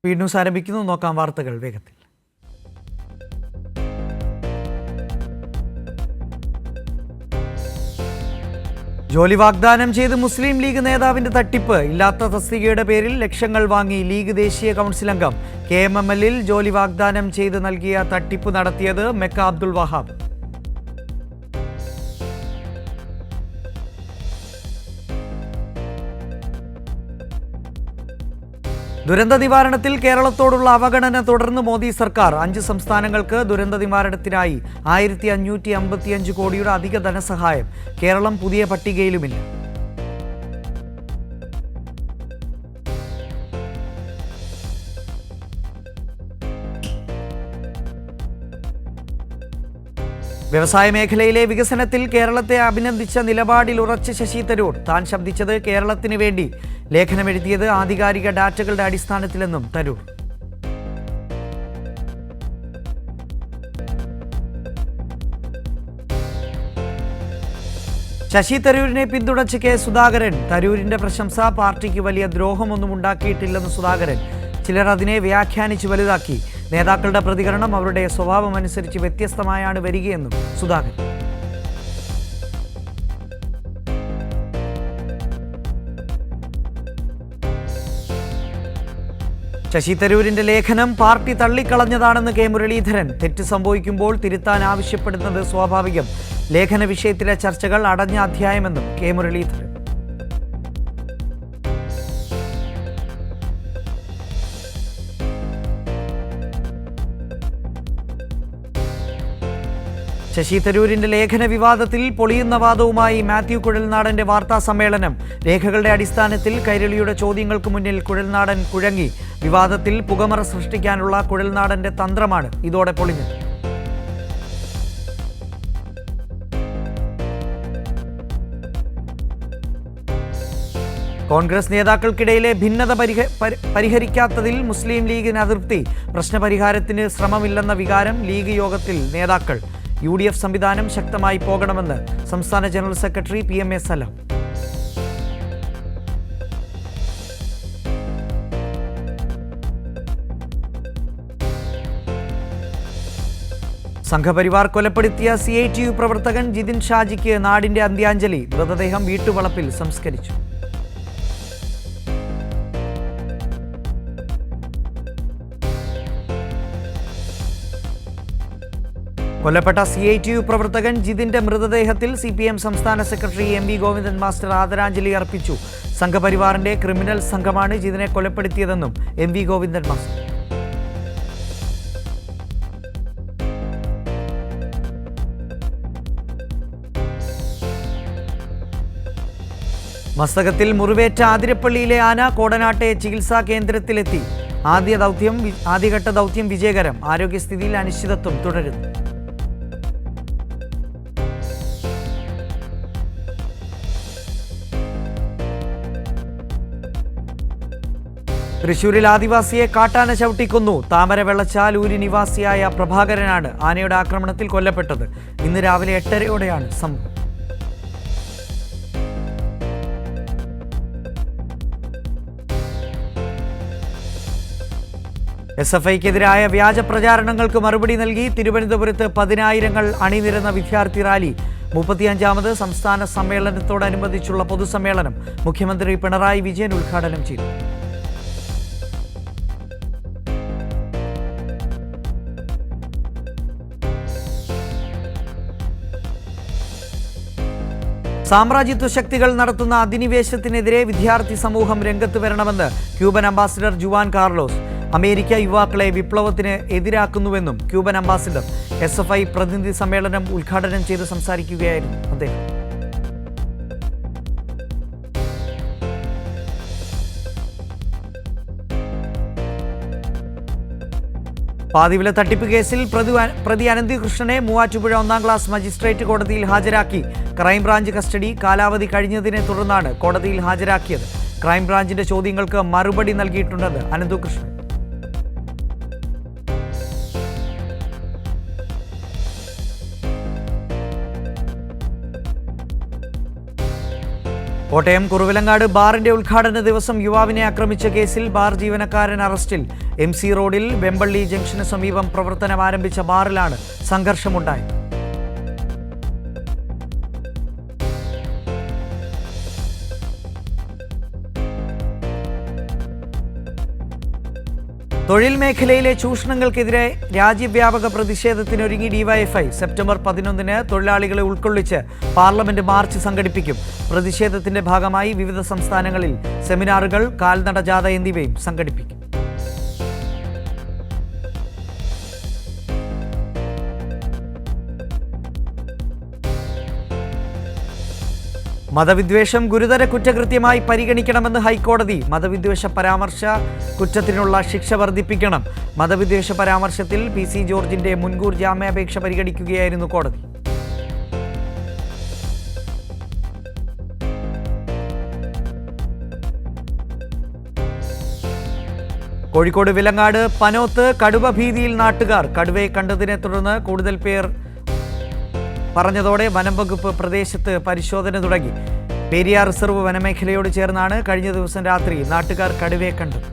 Speed news ആരംഭിക്കുന്നു. നോക്കാം വാർത്തകൾ വേഗത്തിൽ. ജോലി വാഗ്ദാനം ചെയ്ത് മുസ്ലിം ലീഗ് നേതാവിന്റെ തട്ടിപ്പ്. ഇല്ലാത്ത തസ്തികയുടെ പേരിൽ ലക്ഷങ്ങൾ വാങ്ങി ലീഗ് ദേശീയ കൗൺസിൽ അംഗം കെ എം എം എല്ലിൽ ജോലി വാഗ്ദാനം ചെയ്ത് നൽകിയ തട്ടിപ്പ് നടത്തിയത് മെക്ക അബ്ദുൾ വഹാബ്. ദുരന്ത നിവാരണത്തിൽ കേരളത്തോടുള്ള അവഗണന തുടർന്ന് മോദി സർക്കാർ അഞ്ച് സംസ്ഥാനങ്ങൾക്ക് ദുരന്ത നിവാരണത്തിനായി ആയിരത്തി അഞ്ഞൂറ്റി അമ്പത്തിയഞ്ച് കോടിയുടെ അധിക ധനസഹായം കേരളം പുതിയ പട്ടികയിലുമില്ല. വ്യവസായ മേഖലയിലെ വികസനത്തിൽ കേരളത്തെ അഭിനന്ദിച്ച നിലപാടിൽ ഉറച്ച ശശി തരൂർ. താൻ ശബ്ദിച്ചത് കേരളത്തിന് വേണ്ടി ലേഖനമെഴുതിയത് ആധികാരിക ഡാറ്റകളുടെ അടിസ്ഥാനത്തിലെന്നും തരൂർ. ശശി തരൂരിനെ പിന്തുണച്ച് കെ സുധാകരൻ തരൂരിന്റെ പ്രശംസ പാർട്ടിക്ക് വലിയ ദ്രോഹമൊന്നും ഉണ്ടാക്കിയിട്ടില്ലെന്ന് സുധാകരൻ. ചിലർ അതിനെ വ്യാഖ്യാനിച്ച് വലുതാക്കി. നേതാക്കളുടെ പ്രതികരണം അവരുടെ സ്വഭാവമനുസരിച്ച് വ്യത്യസ്തമായാണ് വരികയെന്നും സുധാകരൻ. ശശി തരൂരിന്റെ ലേഖനം പാർട്ടി തള്ളിക്കളഞ്ഞതാണെന്ന് കെ മുരളീധരൻ. തെറ്റ് സംഭവിക്കുമ്പോൾ തിരുത്താൻ ആവശ്യപ്പെടുന്നത് സ്വാഭാവികം. ലേഖന വിഷയത്തിലെ ചർച്ചകൾ അടഞ്ഞ അധ്യായമെന്നും കെ മുരളീധരൻ. ശശി തരൂരിന്റെ ലേഖന വിവാദത്തിൽ പൊളിയുന്ന വാദവുമായി മാത്യു കുഴൽനാടന്റെ വാർത്താ സമ്മേളനം. രേഖകളുടെ അടിസ്ഥാനത്തിൽ കൈരളിയുടെ ചോദ്യങ്ങൾക്ക് മുന്നിൽ കുഴൽനാടൻ കുഴങ്ങി. വിവാദത്തിൽ പുകമറ സൃഷ്ടിക്കാനുള്ള കുഴൽനാടന്റെ തന്ത്രമാണ് ഇതോടെ പൊളിഞ്ഞത്. കോൺഗ്രസ് നേതാക്കൾക്കിടയിലെ ഭിന്നത പരിഹ പരിഹരിക്കാത്തതിൽ മുസ്ലിം ലീഗിന് അതൃപ്തി. പ്രശ്നപരിഹാരത്തിന് ശ്രമമില്ലെന്ന വികാരം ലീഗ് യോഗത്തിൽ നേതാക്കൾ. യു സംവിധാനം ശക്തമായി പോകണമെന്ന് സംസ്ഥാന general secretary P M A Salam. Sangh Parivar കൊലപ്പെടുത്തിയ സി ഐ ടി യു പ്രവർത്തകൻ ജിതിൻ ഷാജിക്ക് നാടിന്റെ അന്ത്യാഞ്ജലി. മൃതദേഹം വീട്ടുവളപ്പിൽ സംസ്കരിച്ചു. കൊല്ലപ്പെട്ട സി ഐ ടി യു പ്രവർത്തകൻ ജിതിന്റെ മൃതദേഹത്തിൽ സി പി എം സംസ്ഥാന secretary M V Govindan master ആദരാഞ്ജലി അർപ്പിച്ചു. സംഘപരിവാറിന്റെ ക്രിമിനൽ സംഘമാണ് ജിതിനെ കൊലപ്പെടുത്തിയതെന്നും എം വി ഗോവിന്ദൻ മാസ്റ്റർ മസ്തകത്തിൽ മുറിവേറ്റ ആതിരപ്പള്ളിയിലെ ആന കോടനാട്ടെ ചികിത്സാ കേന്ദ്രത്തിലെത്തി. ആദ്യ ദൗത്യം ആദ്യഘട്ട ദൗത്യം വിജയകരം. ആരോഗ്യസ്ഥിതിയിൽ അനിശ്ചിതത്വം തുടരുന്നു. തൃശൂരിൽ ആദിവാസിയെ കാട്ടാന ചവിട്ടിക്കൊന്നു. താമര വെള്ളച്ചാലൂരി നിവാസിയായ പ്രഭാകരനാണ് ആനയുടെ ആക്രമണത്തിൽ കൊല്ലപ്പെട്ടത്. ഇന്ന് രാവിലെ എട്ടരയോടെയാണ് സംഭവം. എസ് എഫ് ഐക്കെതിരായ വ്യാജ പ്രചാരണങ്ങൾക്ക് മറുപടി നൽകി തിരുവനന്തപുരത്ത് പതിനായിരങ്ങൾ അണിനിരന്ന വിദ്യാർത്ഥി റാലി. മുപ്പത്തിയഞ്ചാമത് സംസ്ഥാന സമ്മേളനത്തോടനുബന്ധിച്ചുള്ള പൊതുസമ്മേളനം മുഖ്യമന്ത്രി പിണറായി വിജയൻ ഉദ്ഘാടനം ചെയ്തു. സാമ്രാജ്യത്വ ശക്തികൾ നടത്തുന്ന അധിനിവേശത്തിനെതിരെ വിദ്യാർത്ഥി സമൂഹം രംഗത്ത് വരണമെന്ന് Cuban ambassador Juan Carlos America യുവാക്കളെ വിപ്ലവത്തിന് എതിരാക്കുന്നുവെന്നും Cuban ambassador S F I പ്രതിനിധി സമ്മേളനം ഉദ്ഘാടനം ചെയ്ത് സംസാരിക്കുകയായിരുന്നു അദ്ദേഹം. പാതിവില തട്ടിപ്പ് കേസിൽ പ്രതി പ്രതി അനന്തികൃഷ്ണനെ മൂവാറ്റുപുഴ ഒന്നാം ക്ലാസ് മജിസ്ട്രേറ്റ് കോടതിയിൽ ഹാജരാക്കി. ക്രൈംബ്രാഞ്ച് കസ്റ്റഡി കാലാവധി കഴിഞ്ഞതിനെ തുടർന്നാണ് കോടതിയിൽ ഹാജരാക്കിയത്. ക്രൈംബ്രാഞ്ചിന്റെ ചോദ്യങ്ങൾക്ക് മറുപടി നൽകിയിട്ടുണ്ടെന്ന് അനന്തുകൃഷ്ണൻ. കോട്ടയം കുറുവിലങ്ങാട് ബാറിന്റെ ഉദ്ഘാടന ദിവസം യുവാവിനെ ആക്രമിച്ച കേസിൽ ബാർ ജീവനക്കാരൻ അറസ്റ്റിൽ. എം സി റോഡിൽ വെമ്പള്ളി ജംഗ്ഷന് സമീപം പ്രവർത്തനം ആരംഭിച്ച ബാറിലാണ് സംഘർഷമുണ്ടായത്. തൊഴിൽ മേഖലയിലെ ചൂഷണങ്ങൾക്കെതിരെ രാജ്യവ്യാപക പ്രതിഷേധത്തിനൊരുങ്ങി ഡിവൈഎഫ്ഐ സെപ്റ്റംബർ പതിനൊന്നിന് തൊഴിലാളികളെ ഉൾക്കൊള്ളിച്ച് പാർലമെന്റ് മാർച്ച് സംഘടിപ്പിക്കും. പ്രതിഷേധത്തിന്റെ ഭാഗമായി വിവിധ സംസ്ഥാനങ്ങളിൽ സെമിനാറുകൾ കാൽനട ജാഥ എന്നിവയും സംഘടിപ്പിക്കും. മതവിദ്വേഷം ഗുരുതര കുറ്റകൃത്യമായി പരിഗണിക്കണമെന്ന് ഹൈക്കോടതി മതവിദ്വേഷ പരാമർശ കുറ്റത്തിനുള്ള ശിക്ഷ വർദ്ധിപ്പിക്കണം. മതവിദ്വേഷ പരാമർശത്തിൽ പി സി ജോർജിന്റെ മുൻകൂർ ജാമ്യാപേക്ഷ പരിഗണിക്കുകയായിരുന്നു കോടതി. കോഴിക്കോട് വിലങ്ങാട് പനോത്ത് കടുവ ഭീതിയിൽ നാട്ടുകാർ. കടുവയെ കണ്ടതിനെ തുടർന്ന് കൂടുതൽ പേർ പറഞ്ഞതോടെ വനം വകുപ്പ് പ്രദേശത്ത് പരിശോധന തുടങ്ങി. പെരിയാർ റിസർവ് വനമേഖലയോട് ചേർന്നാണ് കഴിഞ്ഞ ദിവസം രാത്രി നാട്ടുകാർ കടുവയെ കണ്ടത്.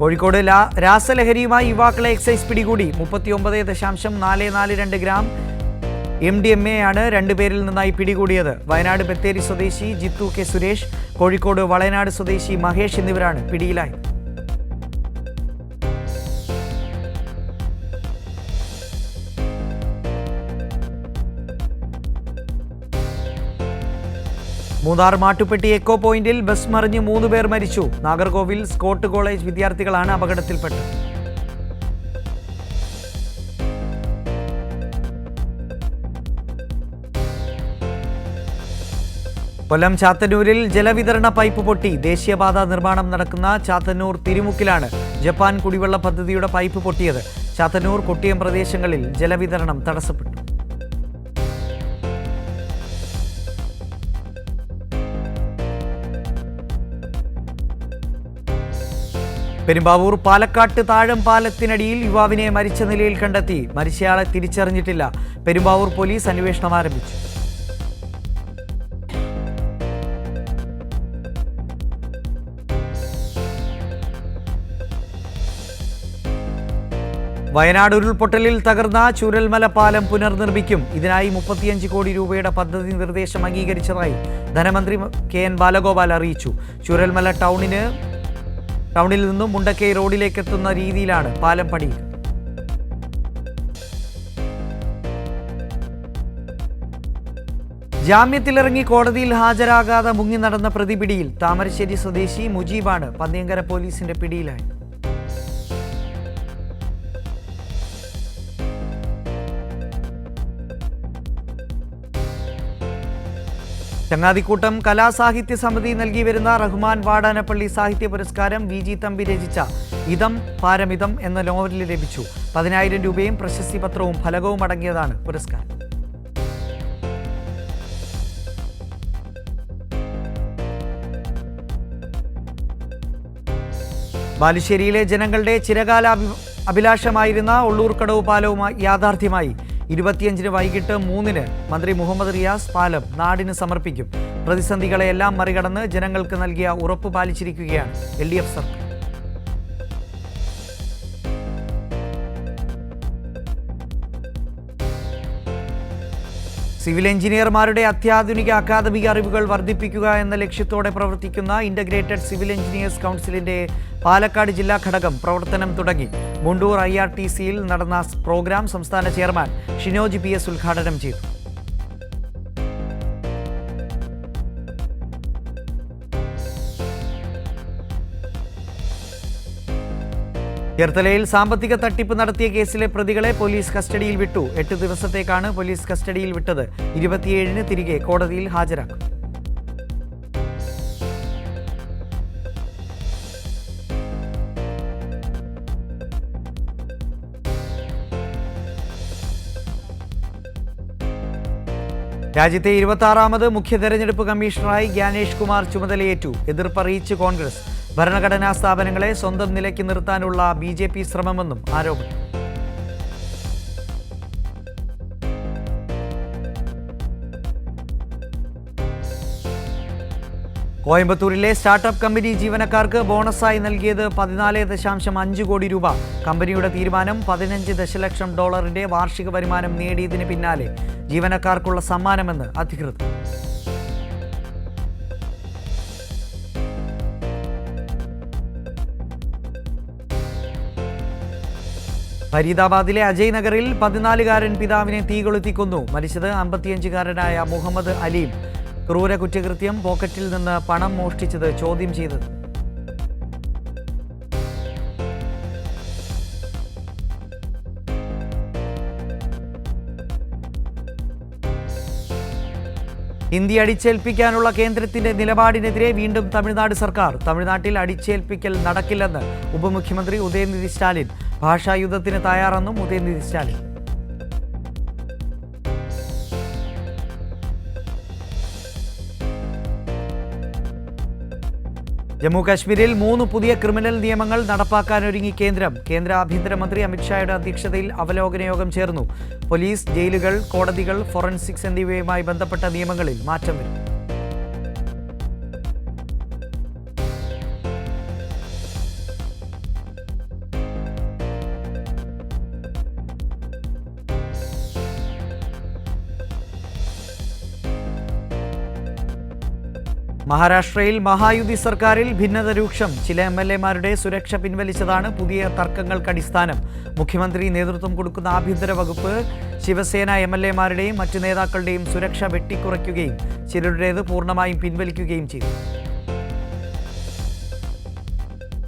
കോഴിക്കോട് രാസലഹരിയുമായി യുവാക്കളെ എക്സൈസ് പിടികൂടി. മുപ്പത്തിയൊമ്പത് ദശാംശം നാല് നാല് രണ്ട് gram M D M A ആണ് രണ്ടുപേരിൽ നിന്നായി പിടികൂടിയത്. വയനാട് ബത്തേരി സ്വദേശി ജിത്തു കെ സുരേഷ് കോഴിക്കോട് വളയനാട് സ്വദേശി മഹേഷ് എന്നിവരാണ് പിടിയിലായത്. മൂന്നാർ മാട്ടുപ്പെട്ടി എക്കോ പോയിന്റിൽ ബസ് മറിഞ്ഞ് മൂന്ന് പേർ മരിച്ചു. നാഗർകോവിൽ സ്കോട്ട് കോളേജ് വിദ്യാർത്ഥികളാണ് അപകടത്തിൽപ്പെട്ടത്. കൊല്ലം ചാത്തന്നൂരിൽ ജലവിതരണ പൈപ്പ് പൊട്ടി. ദേശീയപാത നിർമ്മാണം നടക്കുന്ന ചാത്തന്നൂർ തിരുമുക്കിലാണ് ജപ്പാൻ കുടിവെള്ള പദ്ധതിയുടെ പൈപ്പ് പൊട്ടിയത്. ചാത്തന്നൂർ കൊട്ടിയം പ്രദേശങ്ങളിൽ ജലവിതരണം തടസ്സപ്പെട്ടു. പെരുമ്പാവൂർ പാലക്കാട്ട് താഴം പാലത്തിനടിയിൽ യുവാവിനെ മരിച്ച നിലയിൽ കണ്ടെത്തി. മരിച്ചയാളെ തിരിച്ചറിഞ്ഞിട്ടില്ല. പെരുമ്പാവൂർ പോലീസ് അന്വേഷണം ആരംഭിച്ചു. വയനാട് ഉരുൾപൊട്ടലിൽ തകർന്ന ചുരൽമല പാലം പുനർനിർമ്മിക്കും. ഇതിനായി മുപ്പത്തിയഞ്ച് കോടി രൂപയുടെ പദ്ധതി നിർദ്ദേശം അംഗീകരിച്ചതായി ധനമന്ത്രി കെ എൻ ബാലഗോപാൽ അറിയിച്ചു. ചുരൽമല ടൗണിന് ടൗണിൽ നിന്നും മുണ്ടക്കൈ റോഡിലേക്ക് എത്തുന്ന രീതിയിലാണ് പാലം പണി. ജാമ്യത്തിലിറങ്ങി കോടതിയിൽ ഹാജരാകാതെ മുങ്ങി നടന്ന പ്രതിപിടിയിൽ താമരശ്ശേരി സ്വദേശി മുജീബാണ് പന്നിയങ്കര പോലീസിന്റെ പിടിയിലായത്. ചങ്ങാതിക്കൂട്ടം കലാസാഹിത്യ സമിതി നൽകി വരുന്ന റഹ്മാൻ വാടാനപ്പള്ളി സാഹിത്യ പുരസ്കാരം വി ജി തമ്പി രചിച്ച ഇതം പാരമിതം എന്ന നോവലിൽ ലഭിച്ചു. പതിനായിരം രൂപയും പ്രശസ്തി പത്രവും ഫലകവും അടങ്ങിയതാണ് പുരസ്കാരം. ബാലുശ്ശേരിയിലെ ജനങ്ങളുടെ ചിരകാല അഭിലാഷമായിരുന്ന ഉള്ളൂർക്കടവ് പാലവുമായി യാഥാർത്ഥ്യമായി ഇരുപത്തിയഞ്ചിന് വൈകിട്ട് മൂന്നിന് മന്ത്രി മുഹമ്മദ് റിയാസ് പാലം നാടിന് സമർപ്പിക്കും. പ്രതിസന്ധികളെയെല്ലാം മറികടന്ന് ജനങ്ങൾക്ക് നൽകിയ ഉറപ്പ് പാലിച്ചിരിക്കുകയാണ് എൽ സർക്കാർ. സിവിൽ എഞ്ചിനീയർമാരുടെ അത്യാധുനിക അക്കാദമിക അറിവുകൾ വർദ്ധിപ്പിക്കുക എന്ന ലക്ഷ്യത്തോടെ പ്രവർത്തിക്കുന്ന ഇന്റഗ്രേറ്റഡ് സിവിൽ എഞ്ചിനീയേഴ്സ് കൗൺസിലിന്റെ പാലക്കാട് ജില്ലാ ഘടകം പ്രവർത്തനം തുടങ്ങി. മുണ്ടൂർ ഐ നടന്ന പ്രോഗ്രാം സംസ്ഥാന ചെയർമാൻ ഷിനോജ് പി ഉദ്ഘാടനം ചെയ്തു. ചേർത്തലയിൽ സാമ്പത്തിക തട്ടിപ്പ് നടത്തിയ കേസിലെ പ്രതികളെ പോലീസ് കസ്റ്റഡിയിൽ വിട്ടു. എട്ട് ദിവസത്തേക്കാണ് പോലീസ് കസ്റ്റഡിയിൽ വിട്ടത്. ഇരുപത്തിയേഴിന് തിരികെ കോടതിയിൽ ഹാജരാക്കും. രാജ്യത്തെ ഇരുപത്തി ആറാമത് മുഖ്യ തെരഞ്ഞെടുപ്പ് കമ്മീഷണറായി ജ്ഞാനേഷ് കുമാർ ചുമതലയേറ്റു. എതിർപ്പറിയിച്ച് കോൺഗ്രസ്. ഭരണഘടനാ സ്ഥാപനങ്ങളെ സ്വന്തം നിലയ്ക്ക് നിർത്താനുള്ള ബി ജെ പി ശ്രമമെന്നും ആരോപണം. കോയമ്പത്തൂരിലെ സ്റ്റാർട്ടപ്പ് കമ്പനി ജീവനക്കാർക്ക് ബോണസായി നൽകിയത് പതിനാല് ദശാംശം അഞ്ച് കോടി രൂപ. കമ്പനിയുടെ തീരുമാനം പതിനഞ്ച് ദശലക്ഷം ഡോളറിന്റെ വാർഷിക വരുമാനം നേടിയതിന് പിന്നാലെ ജീവനക്കാർക്കുള്ള സമ്മാനമെന്ന് അധികൃതർ. ഫരീദാബാദിലെ അജയ് നഗറിൽ പതിനാലുകാരൻ പിതാവിനെ തീകൊളുത്തി കൊന്നു മരിച്ചത് അമ്പത്തിയഞ്ചുകാരനായ മുഹമ്മദ് അലീം. ക്രൂര കുറ്റകൃത്യം പോക്കറ്റിൽ നിന്ന് പണം മോഷ്ടിച്ചത് ചോദ്യം ചെയ്തത്. ഇന്ത്യ അടിച്ചേൽപ്പിക്കാനുള്ള കേന്ദ്രത്തിന്റെ നിലപാടിനെതിരെ വീണ്ടും തമിഴ്നാട് സർക്കാർ തമിഴ്നാട്ടിൽ അടിച്ചേൽപ്പിക്കൽ നടക്കില്ലെന്ന് ഉപമുഖ്യമന്ത്രി ഉദയനിധി സ്റ്റാലിൻ ഭാഷായുദ്ധത്തിന് തയ്യാറെന്നും ഉദയനിധി സ്റ്റാലിൻ. ജമ്മു കാശ്മീരിൽ മൂന്ന് പുതിയ ക്രിമിനൽ നിയമങ്ങൾ നടപ്പാക്കാനൊരുങ്ങി കേന്ദ്രം. കേന്ദ്ര ആഭ്യന്തരമന്ത്രി അമിത്ഷായുടെ അധ്യക്ഷതയിൽ അവലോകന യോഗം ചേർന്നു. പോലീസ് ജയിലുകൾ കോടതികൾ ഫോറൻസിക്സ് എന്നിവയുമായി ബന്ധപ്പെട്ട നിയമങ്ങളിൽ മാറ്റം വരും മഹാരാഷ്ട്രയിൽ മഹായുതി സർക്കാരിൽ ഭിന്നത രൂക്ഷം. ചില എം എൽ എമാരുടെ സുരക്ഷ പിൻവലിച്ചതാണ് പുതിയ തർക്കങ്ങൾക്ക് അടിസ്ഥാനം മുഖ്യമന്ത്രി നേതൃത്വം കൊടുക്കുന്ന ആഭ്യന്തര വകുപ്പ് ശിവസേന എം എൽ എമാരുടെയും മറ്റു നേതാക്കളുടെയും സുരക്ഷ വെട്ടിക്കുറയ്ക്കുകയും ചിലരുടേത് പൂർണമായും പിൻവലിക്കുകയും ചെയ്തു.